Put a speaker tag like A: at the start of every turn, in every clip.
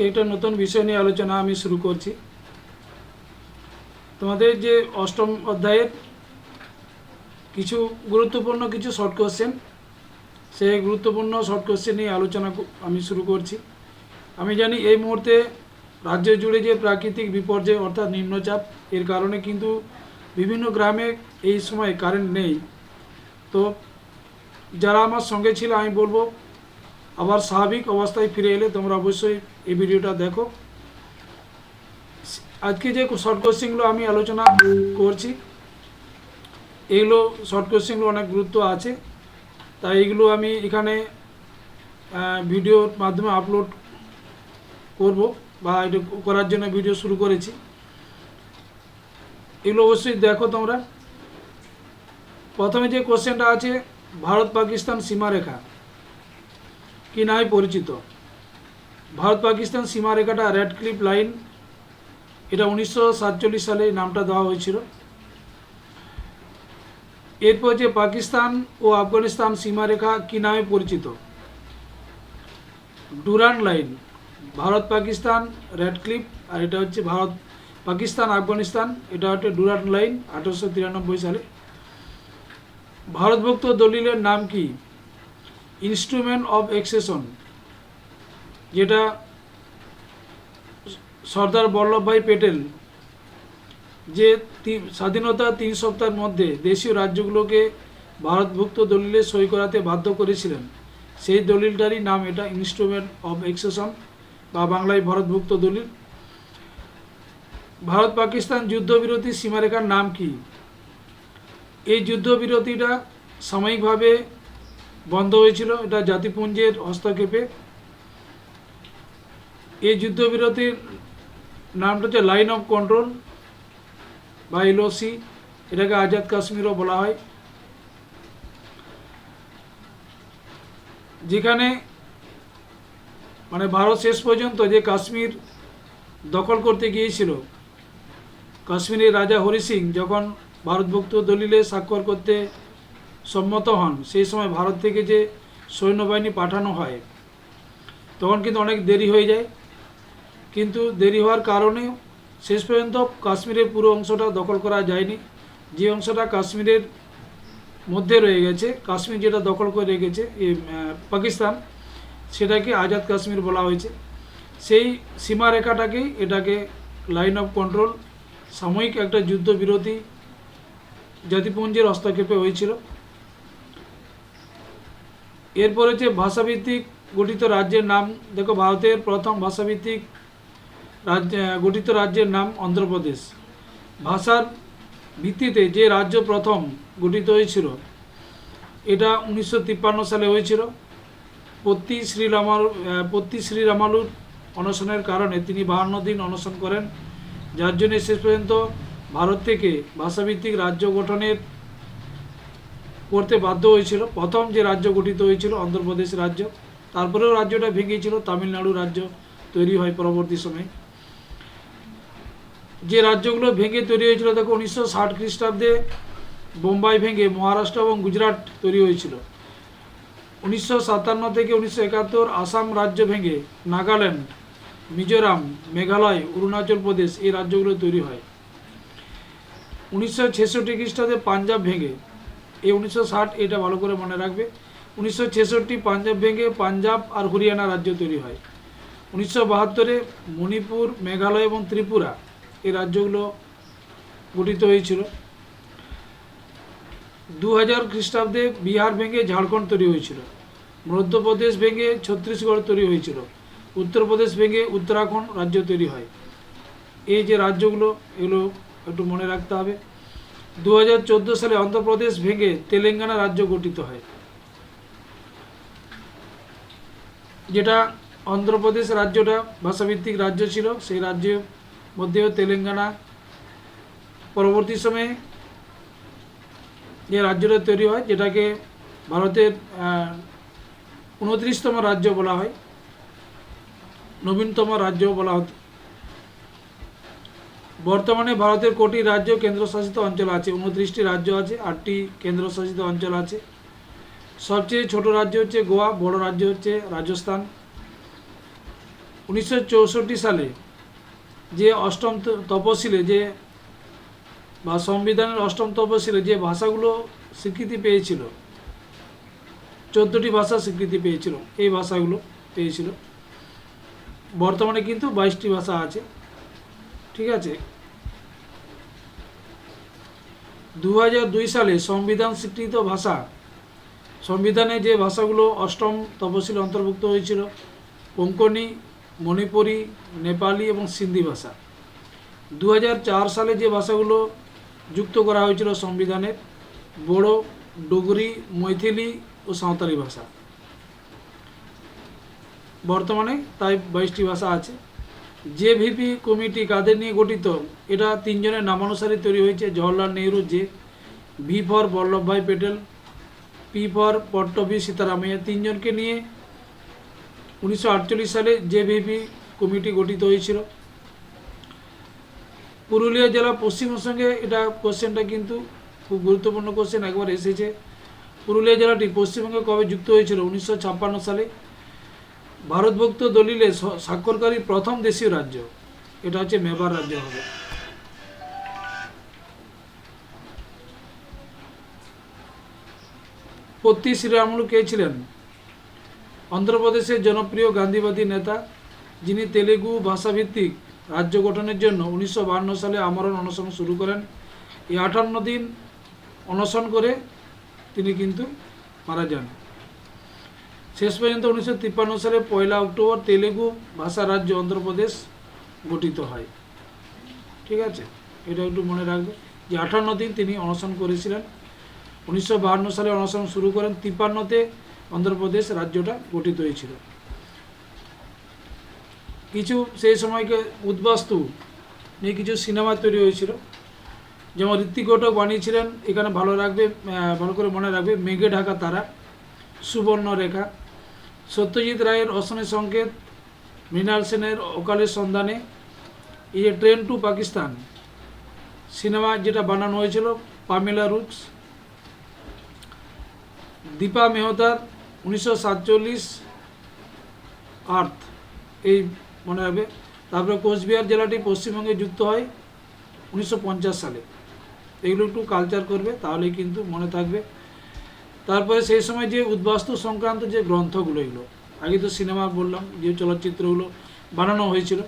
A: আজকে একটা নতুন বিষয় নিয়ে আলোচনা আমি শুরু করছি। তোমাদের যে অষ্টম অধ্যায়ের কিছু গুরুত্বপূর্ণ কিছু শর্ট কোশ্চেন সেই গুরুত্বপূর্ণ শর্ট কোশ্চেন নিয়ে আলোচনা আমি শুরু করছি। আমি জানি এই মুহূর্তে রাজ্য জুড়ে যে প্রাকৃতিক বিপর্যয় অর্থাৎ নিম্নচাপ, এর কারণে কিন্তু বিভিন্ন গ্রামে এই সময় কারেন্ট নেই। তো যারা আমার সঙ্গে ছিল, আমি বলব, আবার স্বাভাবিক অবস্থায় ফিরে এলে তোমরা অবশ্যই এই ভিডিওটা দেখো। আজকে যে শর্ট কোশ্চেনগুলো আমি আলোচনা করছি, এগুলো শর্ট কোশ্চেনগুলো অনেক গুরুত্ব আছে। তাই এগুলো আমি এখানে ভিডিওর মাধ্যমে আপলোড করব বা এটা করার জন্য ভিডিও শুরু করেছি। এগুলো অবশ্যই দেখো তোমরা। প্রথমে যে কোশ্চেনটা আছে ভারত পাকিস্তান সীমারেখা, কি নামে পরিচিত? ভারত পাকিস্তান সীমারেখাটা রেড ক্লিপ লাইন। এটা উনিশশো সাতচল্লিশ সালে নামটা দেওয়া হয়েছিল। এরপর যে পাকিস্তান ও আফগানিস্তান সীমারেখা কি নামে পরিচিত? Durand line. Bharat Pakistan Radcliffe আর এটা হচ্ছে ভারত পাকিস্তান আফগানিস্তান। এটা হচ্ছে ডুরান লাইন আঠারোশো তিরানব্বই সালে। ভারতভুক্ত দলিলের নাম কি? Instrument of accession. যেটা সর্দার বল্লভভাই পেটেল, যে তি- স্বাধীনতার তিন সপ্তাহের মধ্যে দেশীয় রাজ্যগুলোকে ভারতভুক্ত দলিলে সই করাতে বাধ্য করেছিলেন। সেই দলিলটারই নাম এটা ইনস্ট্রুমেন্ট অফ এক্সেশন বা বাংলায় ভারতভুক্ত দলিল। ভারত পাকিস্তান যুদ্ধবিরতি সীমারেখার নাম কি? এই যুদ্ধবিরতিটা সাময়িকভাবে বন্ধ হয়েছিল, এটা জাতিপুঞ্জের হস্তক্ষেপে। যুদ্ধবিরতির নামটা হচ্ছে লাইন অফ কন্ট্রোল বা এলওসি এটাকে আজাদ কাশ্মীরও বলা হয়। যেখানে মানে ভারত শেষ পর্যন্ত যে কাশ্মীর দখল করতে গিয়েছিল, কাশ্মীরের রাজা হরি সিং যখন ভারতভুক্ত দলিলে স্বাক্ষর করতে সম্মত হন, সেই সময় ভারত থেকে যে সৈন্যবাহিনী পাঠানো হয়, তখন কিন্তু অনেক দেরি হয়ে যায়। কিন্তু দেরি হওয়ার কারণে শেষ পর্যন্ত কাশ্মীরের পুরো অংশটা দখল করা যায়নি। যে অংশটা কাশ্মীরের মধ্যে রয়ে গেছে, কাশ্মীর যেটা দখল করে রেখেছে পাকিস্তান, সেটাকে আজাদ কাশ্মীর বলা হয়েছে। সেই সীমারেখাটাকেই এটাকে লাইন অফ কন্ট্রোল সাময়িক একটা যুদ্ধবিরতি জাতিপুঞ্জের হস্তক্ষেপে হয়েছিল। এরপর হচ্ছে ভাষাভিত্তিক গঠিত রাজ্যের নাম, দেখো ভারতের প্রথম ভাষাভিত্তিক রাজ্য, গঠিত রাজ্যের নাম অন্ধ্রপ্রদেশ। ভাষার ভিত্তিতে যে রাজ্য প্রথম গঠিত হয়েছিল, এটা উনিশশো তিপ্পান্ন সালে হয়েছিল। পত্তি শ্রীরামালু পত্তি শ্রীরামালুর অনশনের কারণে তিনি বাহান্ন দিন অনশন করেন। যার জন্য শেষ পর্যন্ত ভারত থেকে ভাষাভিত্তিক রাজ্য গঠনের করতে বাধ্য হয়েছিল। প্রথম যে রাজ্য গঠিত হয়েছিল অন্ধ্রপ্রদেশ রাজ্য, তারপরেও রাজ্যটা ভেঙেছিল। তামিলনাড়ু রাজ্য তৈরি হয় পরবর্তী সময়ে। যে রাজ্যগুলো ভেঙে তৈরি হয়েছিল, দেখো উনিশশো ষাট খ্রিস্টাব্দে বোম্বাই ভেঙে মহারাষ্ট্র এবং গুজরাট তৈরি হয়েছিল। উনিশশো সাতান্ন থেকে উনিশশো একাত্তর আসাম রাজ্য ভেঙে নাগাল্যান্ড, মিজোরাম, মেঘালয়, অরুণাচল প্রদেশ এই রাজ্যগুলো তৈরি হয়। উনিশশো ছেষট্টি খ্রিস্টাব্দে পাঞ্জাব ভেঙে, এই উনিশশো ষাট এটা ভালো করে মনে রাখবে, উনিশশো ছেষট্টি পাঞ্জাব ভেঙে পাঞ্জাব আর হরিয়ানা রাজ্য তৈরি হয়। উনিশশো বাহাত্তরে মণিপুর, মেঘালয় এবং ত্রিপুরা এই রাজ্যগুলো গঠিত হয়েছিল। দু হাজার খ্রিস্টাব্দে বিহার ভেঙে ঝাড়খণ্ড তৈরি হয়েছিল। মধ্যপ্রদেশ ভেঙে ছত্তিশগড় তৈরি হয়েছিল। উত্তরপ্রদেশ ভেঙে উত্তরাখণ্ড রাজ্য তৈরি হয়। এই যে রাজ্যগুলো, এগুলো একটু মনে রাখতে হবে। দু হাজার চোদ্দ সালে অন্ধ্রপ্রদেশ ভেঙে তেলেঙ্গানা রাজ্য গঠিত হয়। যেটা অন্ধ্রপ্রদেশ রাজ্যটা ভাষাভিত্তিক রাজ্য ছিল, সেই রাজ্যের মধ্যেও তেলেঙ্গানা। পরবর্তী সময়ে যে রাজ্যটা তৈরি হয়, যেটাকে ভারতের উনত্রিশতম রাজ্য বলা হয়, নবীনতম রাজ্য বলা হতো। বর্তমানে ভারতের কোটি রাজ্য কেন্দ্রশাসিত অঞ্চল আছে, উনত্রিশটি রাজ্য আছে, আটটি কেন্দ্রশাসিত অঞ্চল আছে। সবচেয়ে ছোট রাজ্য হচ্ছে গোয়া, বড় রাজ্য হচ্ছে রাজস্থান। উনিশশো চৌষট্টি সালে যে অষ্টম তপশিলে যে, বা সংবিধানের অষ্টম তপশিলে যে ভাষাগুলো স্বীকৃতি পেয়েছিল, চোদ্দোটি ভাষা স্বীকৃতি পেয়েছিল, এই ভাষাগুলো পেয়েছিল। বর্তমানে কিন্তু বাইশটি ভাষা আছে, ঠিক আছে? দু দুই সালে সংবিধান স্বীকৃত ভাষা, সংবিধানে যে ভাষাগুলো অষ্টম তপশিলে অন্তর্ভুক্ত হয়েছিল কোঙ্কনি মণিপুরি, নেপালি এবং সিন্ধি ভাষা। দু হাজার চার সালে যে ভাষাগুলো যুক্ত করা হয়েছিল সংবিধানের, বড়ো, ডুগরি, মৈথিলি ও সাঁওতালি ভাষা। বর্তমানে তাই বাইশটি ভাষা আছে। যে ভিপি কমিটি কাদের নিয়ে গঠিত, এটা তিনজনের নামানুসারে তৈরি হয়েছে। জওহরলাল নেহরু যে V for Vallabhbhai Patel P for Pattabhi Sitaramayya. তিনজনকে নিয়ে উনিশশো আটচল্লিশ সালে যে ভিপি কমিটি গঠিত হয়েছিল। পুরুলিয়া জেলা পশ্চিমের সঙ্গে এটা কোশ্চেনটা কিন্তু খুব গুরুত্বপূর্ণ কোশ্চেন একবার এসেছে। পুরুলিয়া জেলাটি পশ্চিমবঙ্গে কবে যুক্ত হয়েছিল? উনিশশো ছাপ্পান্ন সালে। ভারতভুক্ত দলিলে স্বাক্ষরকারী প্রথম দেশীয় রাজ্য। এটা হচ্ছে মেবার রাজ্য হবে। পত্তি শ্রীরামুলু কে ছিলেন? অন্ধ্রপ্রদেশের জনপ্রিয় গান্ধীবাদী নেতা, যিনি তেলেগু ভাষাভিত্তিক রাজ্য গঠনের জন্য উনিশশো সালে আমরণ অনশন শুরু করেন। এই আটান্ন দিন অনশন করে তিনি কিন্তু মারা যান। শেষ পর্যন্ত উনিশশো তিপ্পান্ন সালে পয়লা অক্টোবর তেলেগু ভাষা রাজ্য অন্ধ্রপ্রদেশ গঠিত হয়। ঠিক আছে? এটা একটু মনে রাখবে যে আটান্ন দিন তিনি অনশন করেছিলেন। উনিশশো সালে অনশন শুরু করেন। তিপ্পান্নতে অন্ধ্রপ্রদেশ রাজ্যটা গঠিত হয়েছিল। কিছু সেই সময়কে উদ্বাস্তু নিয়ে কিছু সিনেমা তৈরি হয়েছিল। যেমন ঋত্বিক ঘটক বানিয়েছিলেন, এখানে ভালো রাখবে ভালো করে মনে রাখবে, মেঘে ঢাকা তারা সুবর্ণ রেখা সত্যজিৎ রায়ের অসনের সংকেত, মৃণাল সেনের অকালের সন্ধানে, এই যে ট্রেন টু পাকিস্তান, সিনেমা যেটা বানানো হয়েছিল, পামেলা রুক্স, দীপা মেহতার উনিশশো সাতচল্লিশ আর্থ, এই মনে হবে। তারপরে কোচবিহার জেলাটি পশ্চিমবঙ্গে যুক্ত হয় উনিশশো পঞ্চাশ সালে। এগুলো একটু কালচার করবে, তাহলেই কিন্তু মনে থাকবে। তারপরে সেই সময় যে উদ্বাস্তু সংক্রান্ত যে গ্রন্থগুলো এগুলো, আগে তো সিনেমা বললাম, যে চলচ্চিত্রগুলো বানানো হয়েছিল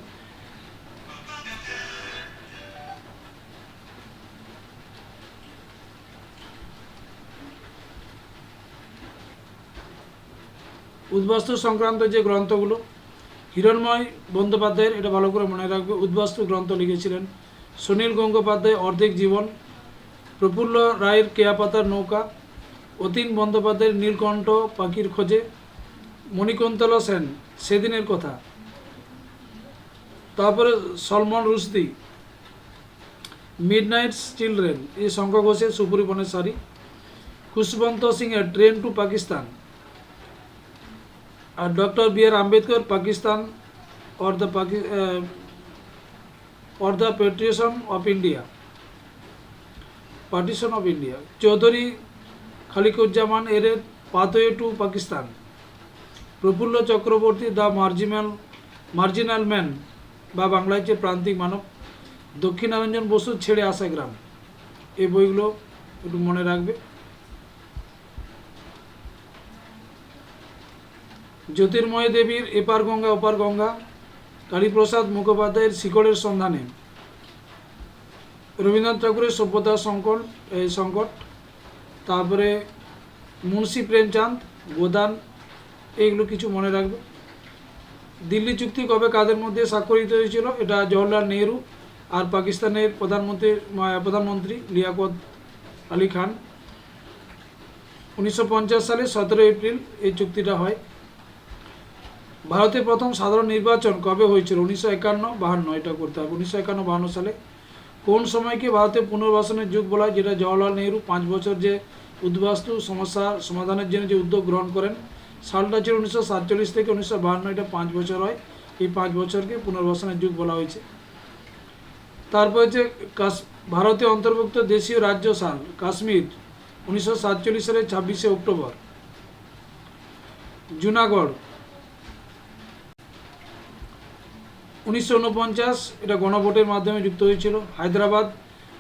A: উদ্বাস্তু সংক্রান্ত যে গ্রন্থগুলো, হিরণময় বন্দ্যোপাধ্যায়ের এটা ভালো করে মনে রাখবে, উদ্বাস্তু গ্রন্থ লিখেছিলেন সুনীল গঙ্গোপাধ্যায়, অর্ধেক জীবন, প্রফুল্ল রায়ের কেয়াপাতার নৌকা, অতীন বন্দ্যোপাধ্যায়ের নীলকণ্ঠ পাখির খোঁজে, মণিকুন্তলা সেন, সেদিনের কথা। তারপরে Salman Rushdie midnight's children, এই শঙ্খ ঘোষের সুপরিবনের সারি খুশবন্ত সিংয়ের train to Pakistan R doctor B R Ambedkar Pakistan or the পাকি or the Patreon of India partition of India Chaudhry Khaliquzzaman এর pathway to Pakistan Prafulla Chakraborty the marginal marginal man বা বাংলায় হচ্ছে প্রান্তিক মানব, দক্ষিণারঞ্জন বসুর ছেড়ে আসা গ্রাম। এই বইগুলো একটু মনে রাখবে। জ্যোতির্ময় দেবীর এপার গঙ্গা, ওপার গঙ্গা, কালীপ্রসাদ মুখোপাধ্যায়ের শিকড়ের সন্ধানে। রবীন্দ্রনাথ ঠাকুরের সভ্যতা সংকট এই সংকট। তারপরে মুন্সি প্রেমচাঁদ, গোদান, এইগুলো কিছু মনে রাখবে। দিল্লি চুক্তি কবে কাদের মধ্যে স্বাক্ষরিত হয়েছিল? এটা জওহরলাল নেহরু আর পাকিস্তানের প্রধানমন্ত্রী প্রধানমন্ত্রী লিয়াকত আলী খান। উনিশশো পঞ্চাশ সালে সতেরো এপ্রিল এই চুক্তিটা হয়। ভারতের প্রথম সাধারণ নির্বাচন কবে হয়েছিল? উনিশশো একান্ন, বাহান্ন, এটা করতে হবে। উনিশশো একান্ন, বাহান্ন সালে কোন সময়কে ভারতে পুনর্বাসনের যুগ বলা হয়? যেটা জওয়াহরলাল নেহরু পাঁচ বছর যে উদ্বাস্তু সমস্যা সমাধানের জন্য যে উদ্যোগ গ্রহণ করেন, সালটা ছিল উনিশশো সাতচল্লিশ থেকে উনিশশো বাহান্ন, এটা পাঁচ বছর হয়। এই পাঁচ বছরকে পুনর্বাসনের যুগ বলা হয়েছে। তারপর হচ্ছে কাশ, ভারতে অন্তর্ভুক্ত দেশীয় রাজ্য সাল, কাশ্মীর, উনিশশো সাতচল্লিশ সালের ছাব্বিশে অক্টোবর। জুনাগড় উনিশশো উনপঞ্চাশ এটা গণভোটের মাধ্যমে যুক্ত হয়েছিল। হায়দ্রাবাদ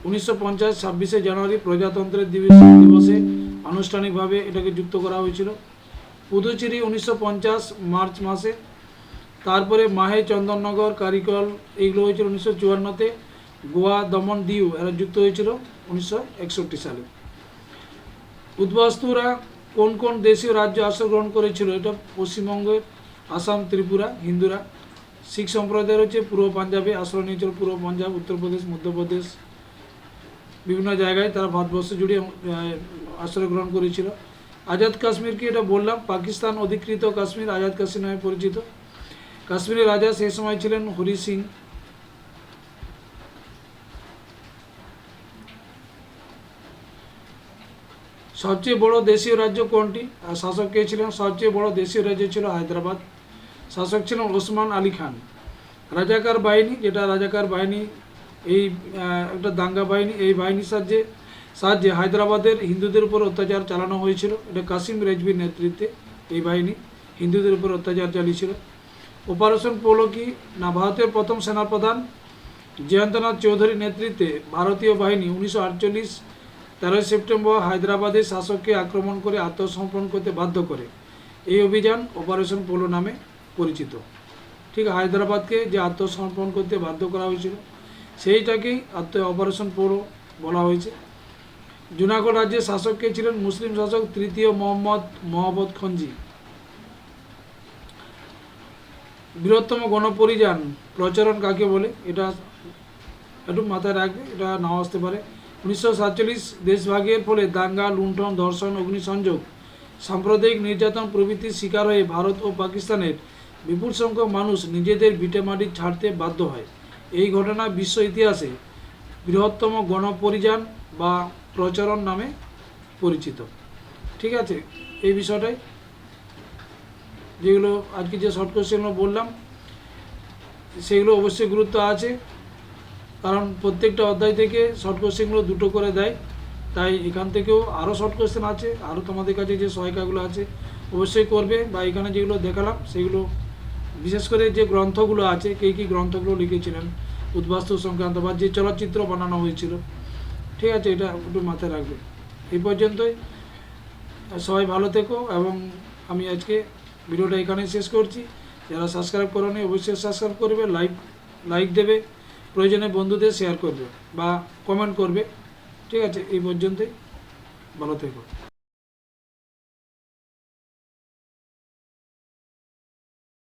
A: উনিশশো পঞ্চাশ ছাব্বিশে জানুয়ারি প্রজাতন্ত্রের দিবস দিবসে আনুষ্ঠানিকভাবে এটাকে যুক্ত করা হয়েছিল। পুদুচেরি উনিশশো পঞ্চাশ মার্চ মাসে। তারপরে মাহে চন্দননগর, কারিকল, এইগুলো হয়েছিল উনিশশো চুয়ান্নতে। গোয়া, দমন, দিউ এরা যুক্ত হয়েছিল উনিশশো একষট্টি সালে। উদ্বাস্তুরা কোন কোন দেশীয় রাজ্য আশ্রয় গ্রহণ করেছিল? এটা পশ্চিমবঙ্গের আসাম, ত্রিপুরা, হিন্দুরা। শিখ সম্প্রদায়ের হচ্ছে পূর্ব পাঞ্জাবে, আশ্রয় নিয়েছিল পূর্ব পাঞ্জাব উত্তরপ্রদেশ মধ্যপ্রদেশ বিভিন্ন জায়গায় তারা ভারতবর্ষ জুড়ে আশ্রয় গ্রহণ করেছিল। আজাদ কাশ্মীরকে এটা বললাম, পাকিস্তান অধিকৃত কাশ্মীর, আজাদ কাশ্মীর নামে পরিচিত। কাশ্মীরের রাজা সেই সময় ছিলেন হরি সিং। সবচেয়ে বড় দেশীয় রাজ্য কোনটি? আর শাসক কে ছিলেন? সবচেয়ে বড় দেশীয় রাজ্য ছিল হায়দ্রাবাদ। শাসক ছিলেন ওসমান আলী খান। রাজাকার বাহিনী, যেটা রাজাকার বাহিনী, এই একটা দাঙ্গা বাহিনী, এই বাহিনীর সাহায্যে সাহায্যে হায়দ্রাবাদের হিন্দুদের উপর অত্যাচার চালানো হয়েছিল। এটা কাসিম রেজবির নেতৃত্বে এই বাহিনী হিন্দুদের উপর অত্যাচার চালিয়েছিল। অপারেশন পোলো কি না, ভারতের প্রথম সেনাপ্রধান জয়ন্তনাথ চৌধুরীর নেতৃত্বে ভারতীয় বাহিনী উনিশশো আটচল্লিশ তেরোই সেপ্টেম্বর হায়দ্রাবাদের শাসককে আক্রমণ করে আত্মসমর্পণ করতে বাধ্য করে। এই অভিযান অপারেশন পোলো নামে পরিচিত। ঠিক হায়দ্রাবাদকে যে আত্মসমর্পণ করতে বাধ্য করা হয়েছিল, সেইটাকেই আত্ম অপারেশন পোলো বলা হয়েছে। জুনাগড় রাজ্যের শাসক কে ছিলেন? মুসলিম শাসক তৃতীয় মোহাম্মদ মোহাম্মদ খঞ্জি। বৃহত্তম গণপরিযান প্রচলন কাকে বলে? এটা একটু মাথায় রাখবে, এটা নাও আসতে পারে। উনিশশো সাতচল্লিশ দেশভাগের ফলে দাঙ্গা, লুণ্ঠন, ধর্ষণ, অগ্নিসংযোগ, সাম্প্রদায়িক নির্যাতন প্রভৃতির শিকার হয়ে ভারত ও পাকিস্তানের বিপুল সংখ্যক মানুষ নিজেদের ভিটেমাটি ছাড়তে বাধ্য হয়। এই ঘটনা বিশ্ব ইতিহাসে বৃহত্তম গণপরিযান বা প্রচলন নামে পরিচিত। ঠিক আছে, এই বিষয়টাই। যেগুলো আজকে যে শর্ট কোশ্চেনগুলো বললাম, সেগুলো অবশ্যই গুরুত্ব আছে। কারণ প্রত্যেকটা অধ্যায় থেকে শর্ট কোশ্চেনগুলো দুটো করে দেয়। তাই এখান থেকেও আরও শর্ট কোশ্চেন আছে আরও তোমাদের কাছে যে সহায়িকাগুলো আছে, অবশ্যই করবে। বা এখানে যেগুলো দেখালাম, সেগুলো বিশেষ করে যে গ্রন্থগুলো আছে, কে কী গ্রন্থগুলো লিখেছিলেন, উদ্বাস্তু সংক্রান্ত বা যে চলচ্চিত্র বানানো হয়েছিল, ঠিক আছে, এটা একটু মাথায় রাখবে। এই পর্যন্তই। সবাই ভালো থেকো এবং আমি আজকে ভিডিওটা এখানেই শেষ করছি। যারা সাবস্ক্রাইব করোনি, অবশ্যই সাবস্ক্রাইব করবে লাইক লাইক দেবে, প্রয়োজনে বন্ধুদের শেয়ার করবে বা কমেন্ট করবে। ঠিক আছে, এই পর্যন্তই। ভালো থেকো।